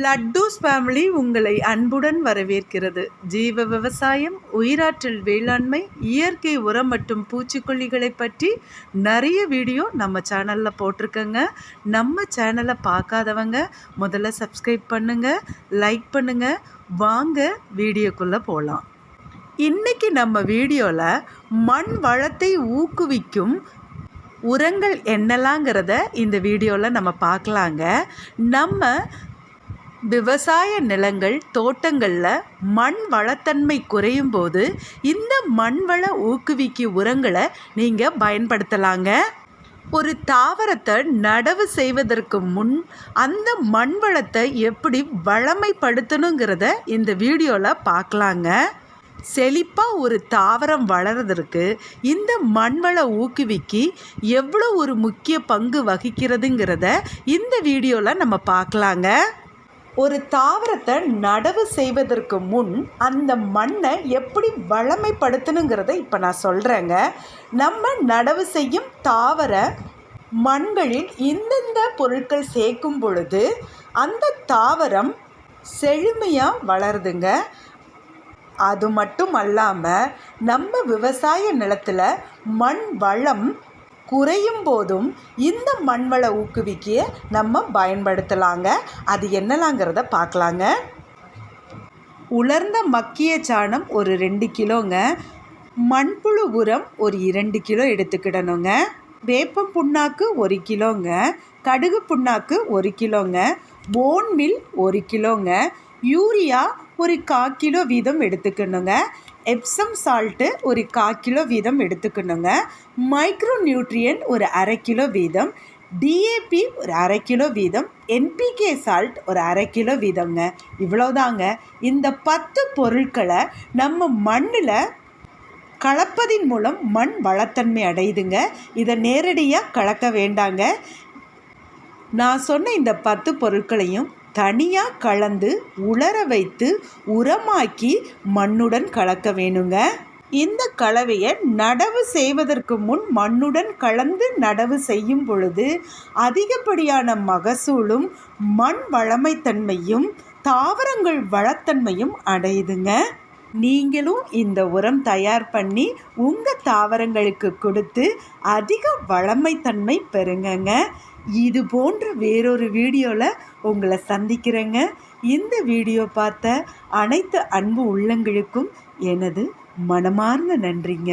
லட்டூஸ் family உங்களை அன்புடன் வரவேற்கிறது. ஜீவ விவசாயம் உயிராற்றல் வேளாண்மை இயற்கை உரம் மற்றும் பூச்சிக்கொல்லிகளை பற்றி நிறைய வீடியோ நம்ம சேனலில் போட்டிருக்கோங்க. நம்ம சேனலை பார்க்காதவங்க முதல்ல சப்ஸ்கிரைப் பண்ணுங்கள் லைக் பண்ணுங்கள் வாங்க வீடியோக்குள்ளே போகலாம் இன்றைக்கி நம்ம வீடியோவில் மண் வளத்தை ஊக்குவிக்கும் உரங்கள் என்னலாங்கிறத இந்த வீடியோவில் நம்ம பார்க்கலாங்க. நம்ம விவசாய நிலங்கள் தோட்டங்களில் மண் வளத்தன்மை குறையும் போது இந்த மண் வள ஊக்குவிக்கு உரங்களை நீங்கள் பயன்படுத்தலாங்க. ஒரு தாவரத்தை நடவு செய்வதற்கு முன் அந்த மண் வளத்தை எப்படி வளமைப்படுத்தணுங்கிறத இந்த வீடியோவில் பார்க்கலாங்க செழிப்பாக ஒரு தாவரம் வளர்கிறதுக்கு இந்த மண்வள ஊக்குவிக்கி எவ்வளோ ஒரு முக்கிய பங்கு வகிக்கிறதுங்கிறத இந்த வீடியோவில் நம்ம பார்க்கலாங்க ஒரு தாவரத்தை நடவு செய்வதற்கு முன் அந்த மண்ணை எப்படி வளமைப்படுத்தணுங்கிறத இப்போ நான் சொல்கிறேங்க நம்ம நடவு செய்யும் தாவர மண்களில் இந்தந்த பொருட்கள் சேர்க்கும் பொழுது அந்த தாவரம் செழுமையாக வளருதுங்க. அது மட்டும் அல்லாமல் நம்ம விவசாய நிலத்தில் மண் வளம் குறையும் போதும் இந்த மண்வள ஊக்குவிக்கிய நம்ம பயன்படுத்தலாங்க. அது என்னலாங்கிறத பார்க்கலாங்க. உலர்ந்த மக்கிய சாணம் ஒரு ரெண்டு கிலோங்க. மண்புழு உரம் ஒரு இரண்டு கிலோ எடுத்துக்கிடணுங்க. வேப்பம் புண்ணாக்கு ஒரு கிலோங்க. கடுகு புண்ணாக்கு ஒரு கிலோங்க. போன்மில் ஒரு கிலோங்க. யூரியா ஒரு கா கிலோ வீதம் எடுத்துக்கணுங்க. எப்சம் சால்ட்டு ஒரு கா கிலோ வீதம் எடுத்துக்கணுங்க. மைக்ரோ நியூட்ரியன்ட் ஒரு அரை கிலோ வீதம். டிஏபி ஒரு அரை கிலோ வீதம். என்பிகே சால்ட் ஒரு அரை கிலோ வீதம்ங்க. இவ்வளோதாங்க இந்த பத்து பொருட்களை நம்ம மண்ணில் கலப்பதின் மூலம் மண் வளத்தன்மை அடையுதுங்க. இதை நேரடியாக கலக்க வேண்டாங்க. நான் சொன்ன இந்த பத்து பொருட்களையும் தனியாக கலந்து உலர வைத்து உரமாக்கி மண்ணுடன் கலக்க வேணுங்க. இந்த கலவையை நடவு செய்வதற்கு முன் மண்ணுடன் கலந்து நடவு செய்யும் பொழுது அதிகப்படியான மகசூலும் மண் வளமைத்தன்மையும் தாவரங்கள் வளத்தன்மையும் அடையுதுங்க. நீங்களும் இந்த உரம் தயார் பண்ணி உங்கள் தாவரங்களுக்கு கொடுத்து அதிக வளமைத்தன்மை பெறுங்கங்க. இது போன்ற வேறொரு வீடியோவில் உங்களை சந்திக்கிறேங்க. இந்த வீடியோ பார்த்த அனைத்து அன்பு உள்ளங்களுக்கும் எனது மனமார்ந்த நன்றிங்க.